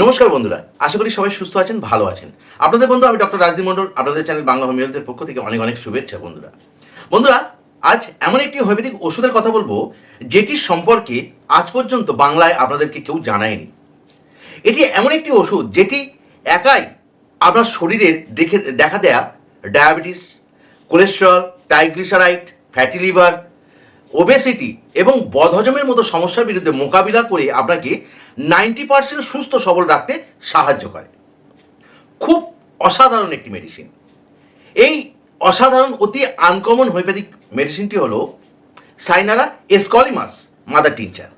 নমস্কার বন্ধুরা, আশা করি সবাই সুস্থ আছেন, ভালো আছেন। আপনাদের বন্ধু আমি ডক্টর রাজদীপ মণ্ডল, আপনাদের চ্যানেল বাংলা হোমিওপ্যাথের পক্ষ থেকে অনেক অনেক শুভেচ্ছা বন্ধুরা। বন্ধুরা, আজ এমন একটি হোমিওপ্যাথিক ওষুধের কথা বলব যেটির সম্পর্কে আজ পর্যন্ত বাংলায় আপনাদেরকে কেউ জানায়নি। এটি এমন একটি ওষুধ যেটি একাই আপনার শরীরের দেখে, দেখা দেয়া, diabetes, cholesterol, triglyceride, fatty liver, obesity এবং বদহজমের মতো সমস্যার বিরুদ্ধে মোকাবিলা করে আপনাকে নাইনটি পার্সেন্ট সুস্থ সবল রাখতে সাহায্য করে। খুব অসাধারণ একটি মেডিসিন এই অসাধারণ, অতি আনকমন হোমিওপ্যাথিক মেডিসিনটি হলো সাইনারা এসকলিমাস মাদার টিনচার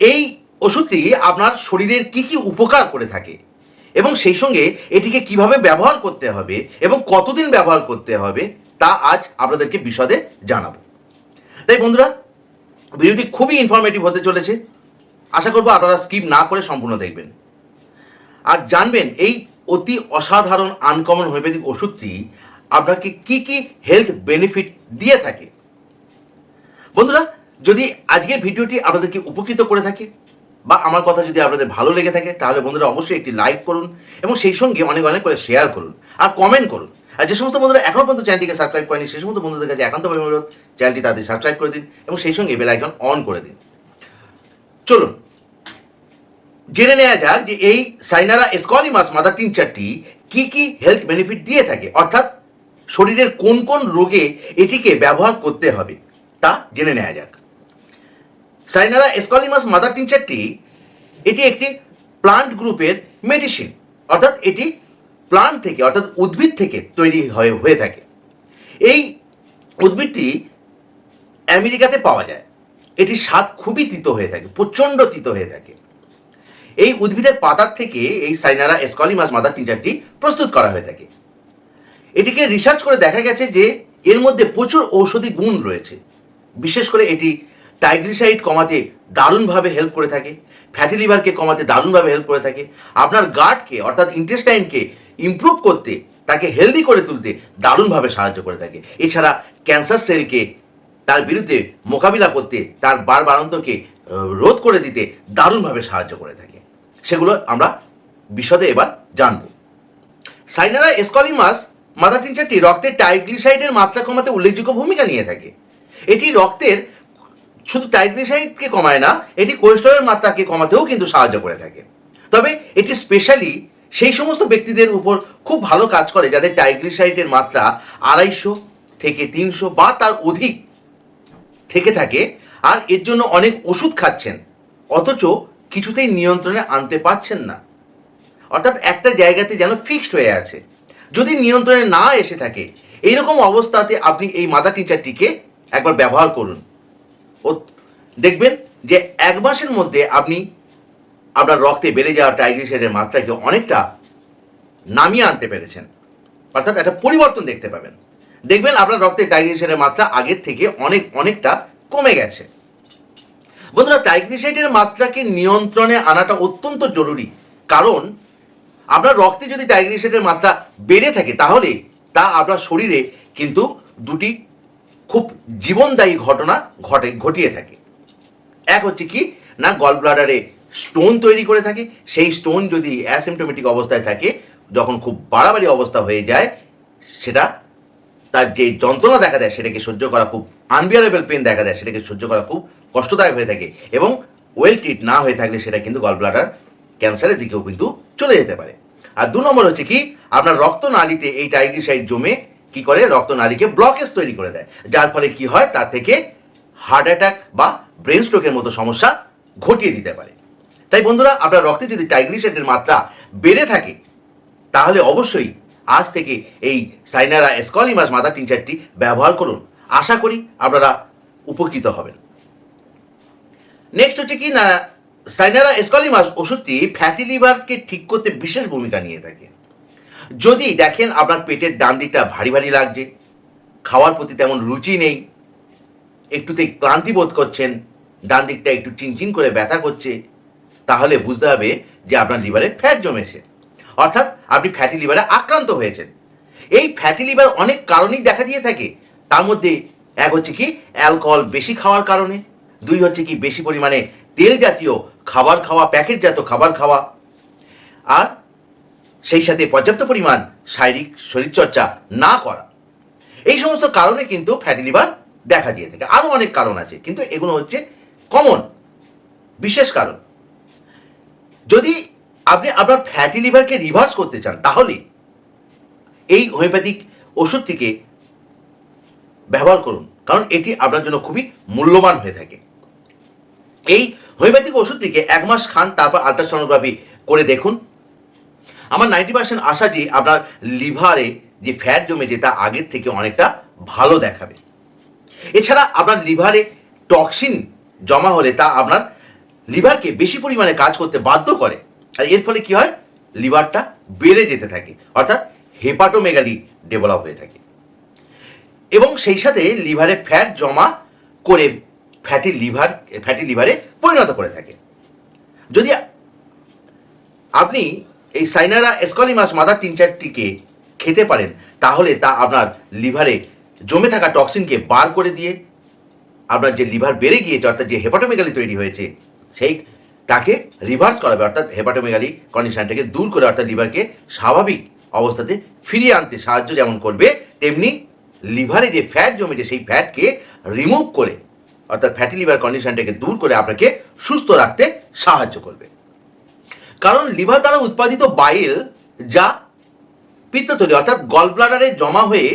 এই ওষুধটি আপনার শরীরের কি কি উপকার করে থাকে এবং সেই সঙ্গে এটিকে কীভাবে ব্যবহার করতে হবে এবং কতদিন ব্যবহার করতে হবে, তা আজ আপনাদেরকে বিশদে জানাব। তাই বন্ধুরা, ভিডিওটি খুবই ইনফরমেটিভ হতে চলেছে। আশা করব আপনারা স্কিপ না করে সম্পূর্ণ দেখবেন। আর জানবেন, এই অতি অসাধারণ আনকমন হোমিওপ্যাথিক ওষুধটি আপনাকে কি কি হেলথ বেনিফিট দিয়ে থাকে। বন্ধুরা, যদি আজকের ভিডিওটি আপনাদেরকে উপকৃত করে থাকে বা আমার কথা যদি আপনাদের ভালো লেগে থাকে, তাহলে বন্ধুরা অবশ্যই একটি লাইক করুন এবং সেই সঙ্গে অনেক অনেক করে শেয়ার করুন আর কমেন্ট করুন। আর যে সমস্ত বন্ধুরা এখন পর্যন্ত চ্যানেলটিকে সাবস্ক্রাইব করেনি সেই সমস্ত বন্ধুদের কাছে একান্তভাবে অনুরোধ, চ্যানেলটি তাদের সাবস্ক্রাইব করে দিন এবং সেই সঙ্গে বেল আইকন অন করে দিন। চলুন জেনে নেওয়া যাক যে এই সাইনারা এসকলিমাস মাদার টিনচারটি কি কি হেলথ বেনিফিট দিয়ে থাকে। অর্থাৎ শরীরের কোন কোন রোগে এটিকে ব্যবহার করতে হবে, তা জেনে নেওয়া যাক। সাইনারা এসকলিমাস মাদার টিনচারটি এটি একটি প্লান্ট গ্রুপের মেডিসিন অর্থাৎ এটি প্লান্ট থেকে, অর্থাৎ উদ্ভিদ থেকে তৈরি হয়ে হয়ে থাকে। এই উদ্ভিদটি আমেরিকাতে পাওয়া যায়। এটির স্বাদ খুবই তিত হয়ে থাকে, প্রচণ্ড তিতো হয়ে থাকে। এই উদ্ভিদের পাতার থেকে এই সাইনারা এসকলিমাস মাদার টিনচারটি প্রস্তুত করা হয়ে থাকে। এটিকে রিসার্চ করে দেখা গেছে যে এর মধ্যে প্রচুর ঔষধি গুণ রয়েছে। বিশেষ করে এটি টাইগ্রিসাইড কমাতে দারুণভাবে হেল্প করে থাকে ফ্যাটি লিভারকে কমাতে দারুণভাবে হেল্প করে থাকে, আপনার গার্ডকে অর্থাৎ ইন্টেস্টাইনকে ইমপ্রুভ করতে, তাকে হেলদি করে তুলতে দারুণভাবে সাহায্য করে থাকে। এছাড়া ক্যান্সার সেলকে তার বিরুদ্ধে মোকাবিলা করতে, তার বার বাড়ন্তকে রোধ করে দিতে দারুণভাবে সাহায্য করে থাকে। সেগুলো আমরা বিশদে এবার জানব। সাইনারা এসকলিমাস মাদার টিনচারটি রক্তের টাইগ্লিসাইডের মাত্রা কমাতে উল্লেখযোগ্য ভূমিকা নিয়ে থাকে। এটি রক্তের শুধু টাইগ্লিসাইডকে কমায় না, এটি কোলেস্টেরলের মাত্রাকে কমাতেও কিন্তু সাহায্য করে থাকে। তবে এটি স্পেশালি সেই সমস্ত ব্যক্তিদের উপর খুব ভালো কাজ করে যাদের টাইগ্লিসাইডের মাত্রা আড়াইশো থেকে তিনশো বা তার অধিক থেকে থাকে, আর এর জন্য অনেক ওষুধ খাচ্ছেন। অথচ কিছুতেই নিয়ন্ত্রণে আনতে পারছেন না। অর্থাৎ একটা জায়গাতে যেন ফিক্সড হয়ে আছে। যদি নিয়ন্ত্রণে না এসে থাকে এইরকম অবস্থাতে আপনি এই মাদা টিচারটিকে একবার ব্যবহার করুন। ও, দেখবেন যে এক মাসের মধ্যে আপনি আপনার রক্তে বেড়ে যাওয়া ট্রাইগ্লিসাইডের মাত্রাকে অনেকটা নামিয়ে আনতে পেরেছেন। অর্থাৎ একটা পরিবর্তন দেখতে পাবেন। দেখবেন আপনার রক্তে ট্রাইগ্লিসাইডের মাত্রা আগের থেকে অনেক, অনেকটা কমে গেছে। বন্ধুরা ট্রাইগ্লিসাইডের মাত্রাকে নিয়ন্ত্রণে আনাটা অত্যন্ত জরুরি। কারণ, আপনার রক্তে যদি ট্রাইগ্লিসাইডের মাত্রা বেড়ে থাকে, তাহলে তা আপনার শরীরে কিন্তু দুটি খুব জীবনদায়ী ঘটনা ঘটে, ঘটিয়ে থাকে। এক হচ্ছে কি, না গল ব্লাডারে স্টোন তৈরি করে থাকে, সেই স্টোন যদি অ্যাসিমটোমেটিক অবস্থায় থাকে, যখন খুব বাড়াবাড়ি অবস্থা হয়ে যায়, সেটা তার যে যন্ত্রণা দেখা দেয়, সেটাকে সহ্য করা খুব আনবিয়ারেবল পেন দেখা দেয়, সেটাকে সহ্য করা খুব কষ্টদায়ক হয়ে থাকে এবং ওয়েল ট্রিট না হয়ে থাকলে সেটা কিন্তু গল ব্লাডার ক্যান্সারের দিকেও কিন্তু চলে যেতে পারে। আর দু নম্বর হচ্ছে কি, আপনার রক্তনালীতে এই টাইগ্লিসাইড জমে কি করে? রক্তনালীকে ব্লকেজ তৈরি করে দেয়। যার ফলে কি হয়? তার থেকে হার্ট অ্যাটাক বা ব্রেন স্ট্রোকের মতো সমস্যা ঘটিয়ে দিতে পারে। তাই বন্ধুরা, আপনার রক্তে যদি টাইগ্লিসাইডের মাত্রা বেড়ে থাকে, তাহলে অবশ্যই আজ থেকে এই সাইনারা, এসকলিমাস মাদা টিনচারটি ব্যবহার করুন। আশা করি আপনারা উপকৃত হবেন। নেক্সট হচ্ছে কি, না, সাইনারা এসকলিমাস ওষুধটি ফ্যাটি লিভারকে ঠিক করতে বিশেষ ভূমিকা নিয়ে থাকে। যদি দেখেন আপনার পেটের ডান দিকটা ভারী ভারী লাগছে, খাওয়ার প্রতি তেমন রুচি নেই, একটুতেই ক্লান্তি বোধ করছেন, ডান দিকটা একটু চিনচিন করে ব্যথা করছে, তাহলে বুঝতে হবে যে আপনার লিভারে ফ্যাট জমেছে। অর্থাৎ আপনি ফ্যাটি লিভারে আক্রান্ত হয়েছেন। এই ফ্যাটি লিভার অনেক কারণেই দেখা দিয়ে থাকে তার মধ্যে এক হচ্ছে কি অ্যালকোহল বেশি খাওয়ার কারণে, দুই হচ্ছে কি, বেশি পরিমাণে তেল জাতীয় খাবার খাওয়া প্যাকেটজাত খাবার খাওয়া। আর সেই সাথে পর্যাপ্ত পরিমাণ শারীরিক শরীরচর্চা না করা। এই সমস্ত কারণে কিন্তু ফ্যাটি লিভার দেখা দিয়ে থাকে। আরও অনেক কারণ আছে, কিন্তু এগুলো হচ্ছে কমন বিশেষ কারণ। যদি আপনি আপনার ফ্যাটি লিভারকে রিভার্স করতে চান, তাহলে এই হোমিওপ্যাথিক ওষুধটিকে ব্যবহার করুন। কারণ এটি আপনার জন্য খুবই মূল্যবান হয়ে থাকে। এই হোমিওপ্যাথিক ওষুধটিকে এক মাস খান, তারপর আলট্রাসোনোগ্রাফি করে দেখুন। আমার নাইনটি পার্সেন্ট আশা যে আপনার লিভারে যে ফ্যাট জমেছে, তা আগের থেকে অনেকটা ভালো দেখাবে। এছাড়া আপনার লিভারে টক্সিন জমা হলে, তা আপনার লিভারকে বেশি পরিমাণে কাজ করতে বাধ্য করে। আর এর ফলে কি হয়? লিভারটা বেড়ে যেতে থাকে। অর্থাৎ হেপাটোমেগালি ডেভেলপ হয়ে থাকে। এবং সেই সাথে লিভারে ফ্যাট জমা করে ফ্যাটি লিভার, ফ্যাটি লিভারে পরিণত করে থাকে। যদি আপনি এই সাইনারা এসকলিমাস মাদার তিন চারটিকে খেতে পারেন, তাহলে তা আপনার লিভারে জমে থাকা টক্সিনকে বার করে দিয়ে আপনার যে লিভার বেড়ে গিয়েছে, অর্থাৎ যে হেপাটোমেগালি তৈরি হয়েছে, সেই তাকে রিভার্স করাবে। অর্থাৎ হেপাটোমেগালি কন্ডিশনটাকে দূর করে, অর্থাৎ লিভারকে স্বাভাবিক অবস্থাতে ফিরিয়ে আনতে সাহায্য যেমন করবে, তেমনি লিভারে যে ফ্যাট জমেছে, সেই ফ্যাটকে রিমুভ করে, অর্থাৎ ফ্যাটি লিভার কন্ডিশনটাকে দূর করে আপনাকে সুস্থ রাখতে সাহায্য করবে। কারণ লিভার দ্বারা উৎপাদিত বাইল যা পিত্তথলি অর্থাৎ গল ব্লাডারে জমা হয়ে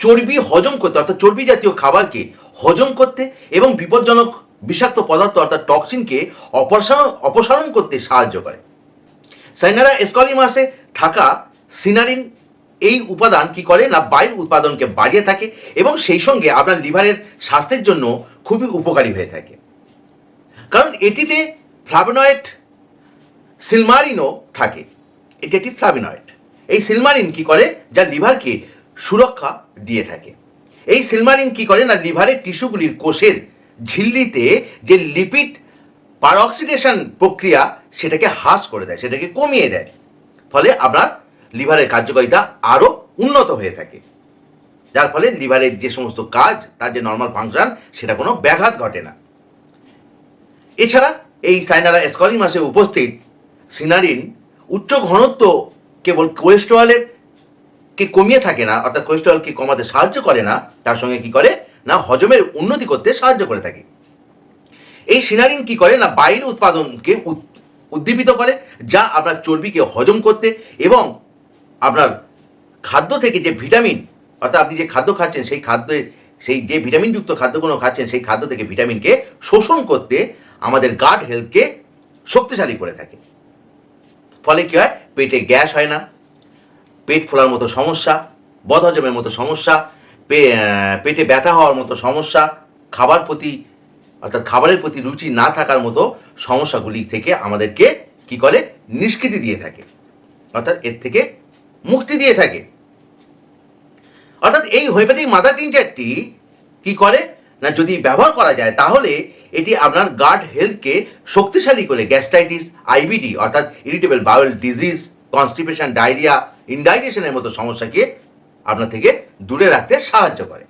চর্বি হজম করতে, অর্থাৎ চর্বি জাতীয় খাবারকে হজম করতে এবং বিপজ্জনক বিষাক্ত পদার্থ, অর্থাৎ টক্সিনকে অপসারণ অপসারণ করতে সাহায্য করে। সাইনারা এসকলিমাসে থাকা সিনারিন এই উপাদান কি করে না বাইল উৎপাদনকে বাড়িয়ে থাকে এবং সেই সঙ্গে আপনার লিভারের স্বাস্থ্যের জন্য খুবই উপকারী হয়ে থাকে। কারণ এটিতে ফ্লাভোনয়েড সিলমারিনও থাকে। এটি একটি ফ্লাভিনয়েড এই সিলমারিন কি করে? যা লিভারকে সুরক্ষা দিয়ে থাকে। এই সিলমারিন কি করে? না, লিভারের টিস্যুগুলির কোষের ঝিল্লিতে যে লিপিড পারঅক্সিডেশন প্রক্রিয়া সেটাকে হ্রাস করে দেয়, সেটাকে কমিয়ে দেয়। ফলে আপনার লিভারের কার্যকারিতা আরও উন্নত হয়ে থাকে। যার ফলে লিভারের যে সমস্ত কাজ, তার যে নর্মাল ফাংশন সেটা কোনো ব্যাঘাত ঘটে না। এছাড়া এই সাইনারা এসকলিমাসে উপস্থিত সিনারিন উচ্চ ঘনত্ব কেবল কোলেস্টেরলের কে কমিয়ে থাকে না, অর্থাৎ কোলেস্টেরলকে কমাতে সাহায্য করে না, তার সঙ্গে কি করে? না, হজমের উন্নতি করতে সাহায্য করে থাকে। এই সিনারিন কি করে? না, বাইরের উৎপাদনকে উদ- উদ্দীপিত করে, যা আপনার চর্বিকে হজম করতে এবং আপনার খাদ্য থেকে যে ভিটামিন, অর্থাৎ আপনি যে খাদ্য খাচ্ছেন, সেই খাদ্যে, সেই যে ভিটামিনযুক্ত খাদ্যগুলো খাচ্ছেন, সেই খাদ্য থেকে ভিটামিনকে শোষণ করতে আমাদের গাট হেলথকে শক্তিশালী করে থাকে। ফলে কী হয়? পেটে গ্যাস হয় না, পেট ফোলার মতো সমস্যা, বদহজমের মতো সমস্যা, পে- পেটে ব্যথা হওয়ার মতো সমস্যা, খাবার প্রতি, অর্থাৎ খাবারের প্রতি রুচি না থাকার মতো সমস্যাগুলি থেকে আমাদেরকে কি করে? নিষ্কৃতি দিয়ে থাকে। অর্থাৎ এর থেকে মুক্তি দিয়ে থাকে। অর্থাৎ এই হোমিওপ্যাথিক মাদার টিনচারটি কি করে? না, যদি ব্যবহার করা যায়, তাহলে এটি আপনার গার্ড হেলথকে শক্তিশালী করে গ্যাস্ট্রাইটিস আইবিডি অর্থাৎ irritable bowel disease constipation diarrhoea ইনডাইজেশনের মতো সমস্যাকে আপনার থেকে দূরে রাখতে সাহায্য করে।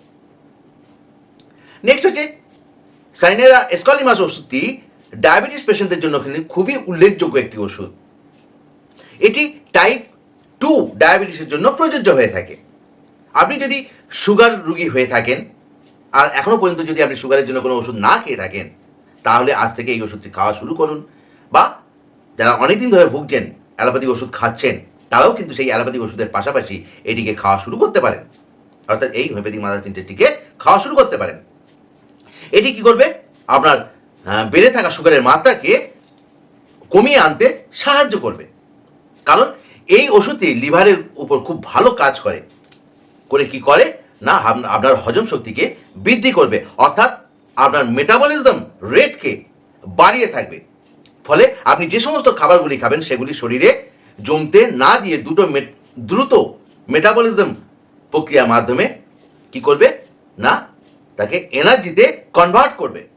নেক্সট হচ্ছে সাইনেরা এসকলিমাস ওষুধটি ডায়াবেটিস পেশেন্টদের জন্য কিন্তু খুবই উল্লেখযোগ্য একটি ওষুধ। এটি টাইপ টু ডায়াবেটিসের জন্য প্রযোজ্য হয়ে থাকে। আপনি যদি সুগার রুগী হয়ে থাকেন, আর এখনও পর্যন্ত যদি আপনি সুগারের জন্য কোনো ওষুধ না খেয়ে থাকেন, তাহলে আজ থেকে এই ওষুধটি খাওয়া শুরু করুন। বা যারা অনেকদিন ধরে ভুগছেন, অ্যালোপ্যাথিক ওষুধ খাচ্ছেন, তারাও কিন্তু সেই অ্যালোপ্যাথিক ওষুধের পাশাপাশি এটিকে খাওয়া শুরু করতে পারেন। অর্থাৎ এই হোমিওপ্যাথিক মাদার তিনটেটিকে খাওয়া শুরু করতে পারেন। এটি কি করবে? আপনার বেড়ে থাকা সুগারের মাত্রাকে কমিয়ে আনতে সাহায্য করবে। কারণ এই ওষুধটি লিভারের উপর খুব ভালো কাজ করে। করে কি করে? না আপনার হজম শক্তিকে বৃদ্ধি করবে। অর্থাৎ আপনার মেটাবলিজম রেটকে বাড়িয়ে থাকবে। ফলে আপনি যে সমস্ত খাবারগুলি খাবেন, সেগুলি শরীরে জমতে না দিয়ে দুটো দ্রুত মেটাবলিজম প্রক্রিয়ার মাধ্যমে কি করবে? না, তাকে এনার্জিতে কনভার্ট করবে।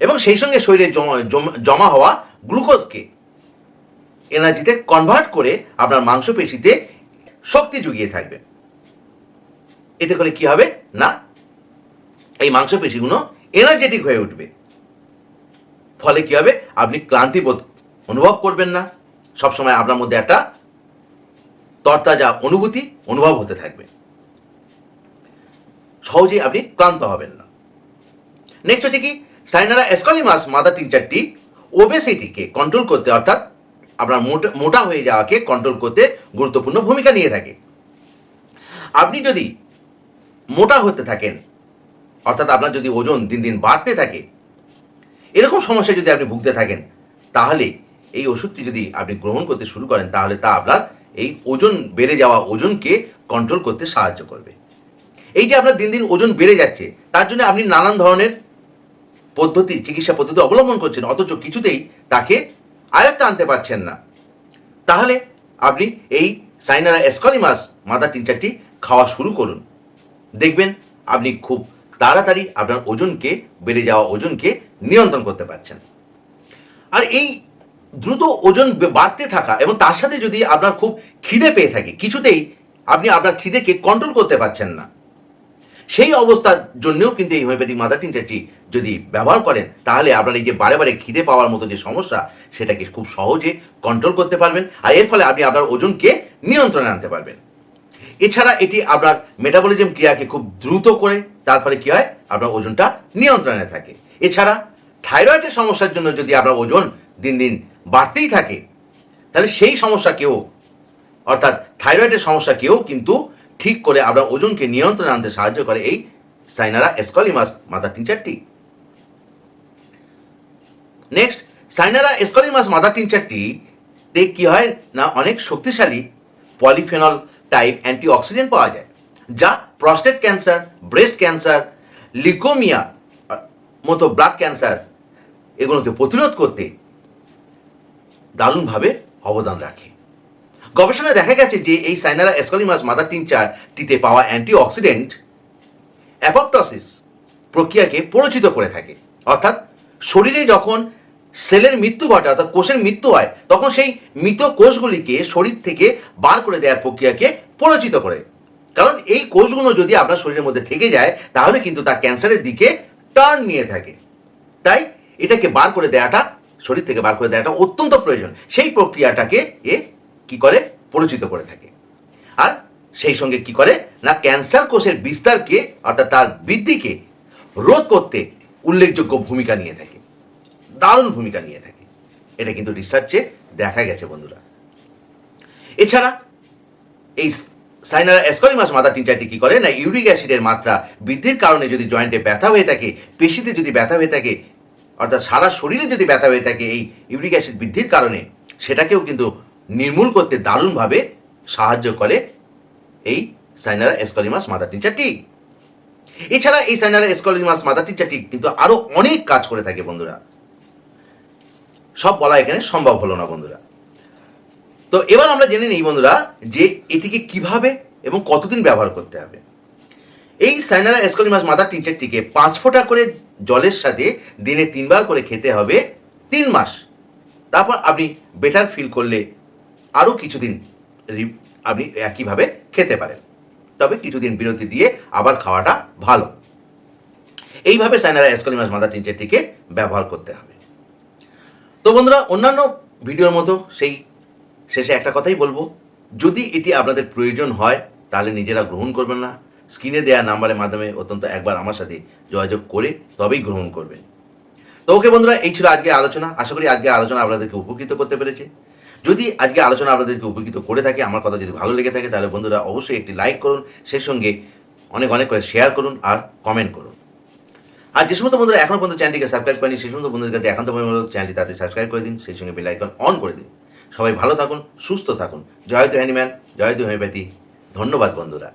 এবং সেই সঙ্গে শরীরে জমা- জমা হওয়া গ্লুকোজকে এনার্জিতে কনভার্ট করে আপনার মাংসপেশিতে শক্তি জুগিয়ে থাকবে। এতে করে কি হবে? না, এই মাংসপেশিগুলো এনার্জেটিক হয়ে উঠবে। ফলে কি হবে? আপনি ক্লান্তি বোধ অনুভব করবেন না। সবসময় আপনার মধ্যে একটা তরতাজা অনুভূতি অনুভব হতে থাকবে। সহজেই আপনি ক্লান্ত হবেন না। নেক্সট হচ্ছে কি সাইনারা এসকলিমাস মাদার টিনচারটি ওবেসিটিকে কন্ট্রোল করতে অর্থাৎ আপনার মোটা মোটা হয়ে যাওয়াকে কন্ট্রোল করতে গুরুত্বপূর্ণ ভূমিকা নিয়ে থাকে। আপনি যদি মোটা হতে থাকেন, অর্থাৎ আপনার যদি ওজন দিন দিন বাড়তে থাকে, এরকম সমস্যা যদি আপনি ভুগতে থাকেন, তাহলে এই ওষুধটি যদি আপনি গ্রহণ করতে শুরু করেন, তাহলে তা আপনার এই ওজন বেড়ে যাওয়া ওজনকে কন্ট্রোল করতে সাহায্য করবে। এই যে আপনার দিন দিন ওজন বেড়ে যাচ্ছে, তার জন্য আপনি নানান ধরনের পদ্ধতি, চিকিৎসা পদ্ধতি অবলম্বন করছেন, অথচ কিছুতেই তাকে আয়ত্তে আনতে পারছেন না। তাহলে আপনি এই সাইনারা এসকলিমাস মাদার টিনচারটি খাওয়া শুরু করুন। দেখবেন আপনি খুব তাড়াতাড়ি আপনার ওজনকে, বেড়ে যাওয়া ওজনকে নিয়ন্ত্রণ করতে পারছেন। আর এই দ্রুত ওজন বাড়তে থাকা এবং তার সাথে যদি আপনার খুব খিদে পেয়ে থাকে, কিছুতেই আপনি আপনার খিদেকে কন্ট্রোল করতে পারছেন না। সেই অবস্থার জন্যেও কিন্তু এই হোমিওপ্যাথিক মাদার টিনচারটি যদি ব্যবহার করেন, তাহলে আপনার এই যে বারে বারে খিদে পাওয়ার মতো যে সমস্যা, সেটাকে খুব সহজে কন্ট্রোল করতে পারবেন আর এর ফলে আপনি আপনার ওজনকে নিয়ন্ত্রণে আনতে পারবেন। এছাড়া এটি আপনার মেটাবলিজম ক্রিয়াকে খুব দ্রুত করে, তার ফলে কী হয়? আপনার ওজনটা নিয়ন্ত্রণে থাকে। এছাড়া থাইরয়েডের সমস্যার জন্য যদি আপনার ওজন দিন দিন বাড়তেই থাকে, তাহলে সেই সমস্যাকেও অর্থাৎ থাইরয়েডের সমস্যাকেও কিন্তু ঠিক করে আমরা ওজনকে নিয়ন্ত্রণে আনতে সাহায্য করে এই সাইনারা এসকলিমাস মাদার টিনচারটি নেক্সট সাইনারা এসকলিমাস মাদার টিনচারটি তে কি হয় না অনেক শক্তিশালী পলিফেনল টাইপ অ্যান্টিঅক্সিডেন্ট পাওয়া যায়, যা prostate cancer, breast cancer, leukaemia মতো ব্লাড ক্যান্সার এগুলোকে প্রতিরোধ করতে দারুণভাবে অবদান রাখে। গবেষণায় দেখা গেছে যে এই সাইনারা এসকলিমাস মাদার টিনচারটিতে পাওয়া অ্যান্টিঅক্সিডেন্ট অ্যাপোপ্টসিস প্রক্রিয়াকে প্ররোচিত করে থাকে। অর্থাৎ শরীরে যখন সেলের মৃত্যু ঘটে, অর্থাৎ কোষের মৃত্যু হয়, তখন সেই মৃত কোষগুলিকে শরীর থেকে বার করে দেওয়ার প্রক্রিয়াকে প্ররোচিত করে। কারণ এই কোষগুলো যদি আপনার শরীরের মধ্যে থেকে যায়, তাহলে কিন্তু তা ক্যান্সারের দিকে টার্ন নিয়ে থাকে। তাই এটাকে বার করে দেওয়াটা, শরীর থেকে বার করে দেওয়াটা অত্যন্ত প্রয়োজন। সেই প্রক্রিয়াটাকে এ কি করে? পরিচিত করে থাকে। আর সেই সঙ্গে কি করে? না, ক্যান্সার কোষের বিস্তারকে অর্থাৎ তার বৃদ্ধিকে রোধ করতে উল্লেখযোগ্য ভূমিকা নিয়ে থাকে। দারুণ ভূমিকা নিয়ে থাকে। এটা কিন্তু রিসার্চে দেখা গেছে, বন্ধুরা। এছাড়া এই সাইনারা অ্যাসকলিমাস মাদার টিনচারটি কী করে? না, ইউরিক অ্যাসিডের মাত্রা বৃদ্ধির কারণে যদি জয়েন্টে ব্যথা হয়ে থাকে, পেশিতে যদি ব্যথা হয়ে থাকে, অর্থাৎ সারা শরীরে যদি ব্যথা হয়ে থাকে, এই ইউরিক অ্যাসিড বৃদ্ধির কারণে সেটাকেও কিন্তু নির্মূল করতে দারুণভাবে সাহায্য করে এই সাইনারা এসকলিমাস মাদার টিনচারটি এছাড়া এই সাইনারা এসকলিমাস মাদার টিনচারটি কিন্তু আরও অনেক কাজ করে থাকে বন্ধুরা। সব বলা এখানে সম্ভব হলো না বন্ধুরা। তো এবার আমরা জেনে নিই বন্ধুরা যে এটিকে কীভাবে এবং কতদিন ব্যবহার করতে হবে। এই সাইনারা এসকলিমাস মাদার টিনচারটিকে পাঁচ ফোঁটা করে জলের সাথে দিনে তিনবার করে খেতে হবে তিন মাস। তারপর আপনি বেটার ফিল করলে আরও কিছুদিন আপনি একইভাবে খেতে পারেন। তবে কিছুদিন বিরতি দিয়ে আবার খাওয়াটা ভালো। এইভাবে সাইনারা এসকলিমাস মাদার টিনচারটিকে ব্যবহার করতে হবে। তো বন্ধুরা, অন্যান্য ভিডিওর মতো সেই শেষে একটা কথাই বলব। যদি এটি আপনাদের প্রয়োজন হয়, তাহলে নিজেরা গ্রহণ করবেন না। স্ক্রিনে দেওয়া নাম্বারের মাধ্যমে অত্যন্ত একবার আমার সাথে যোগাযোগ করে তবেই গ্রহণ করবেন। তো ওকে বন্ধুরা, এই ছিল আজকে আলোচনা। আশা করি আজকে আলোচনা আপনাদেরকে উপকৃত করতে পেরেছে। যদি আজকে আলোচনা আপনাদেরকে উপকৃত করে থাকে, আমার কথা যদি ভালো লেগে থাকে, তাহলে বন্ধুরা অবশ্যই একটি লাইক করুন, সেই সঙ্গে অনেক অনেক করে শেয়ার করুন আর কমেন্ট করুন। আর যে সমস্ত বন্ধুরা এখনও পর্যন্ত চ্যানেলটিকে সাবস্ক্রাইব করেনি, সেই সমস্ত বন্ধুদের কাছে একান্ত পরিমাণ চ্যানেলটি তাদের সাবস্ক্রাইব করে দিন, সেই সঙ্গে বেলাইকন অন করে দিন। সবাই ভালো থাকুন, সুস্থ থাকুন। জয় দু হ্যানিম্যান জয় দু হোমিওপ্যাথি ধন্যবাদ বন্ধুরা।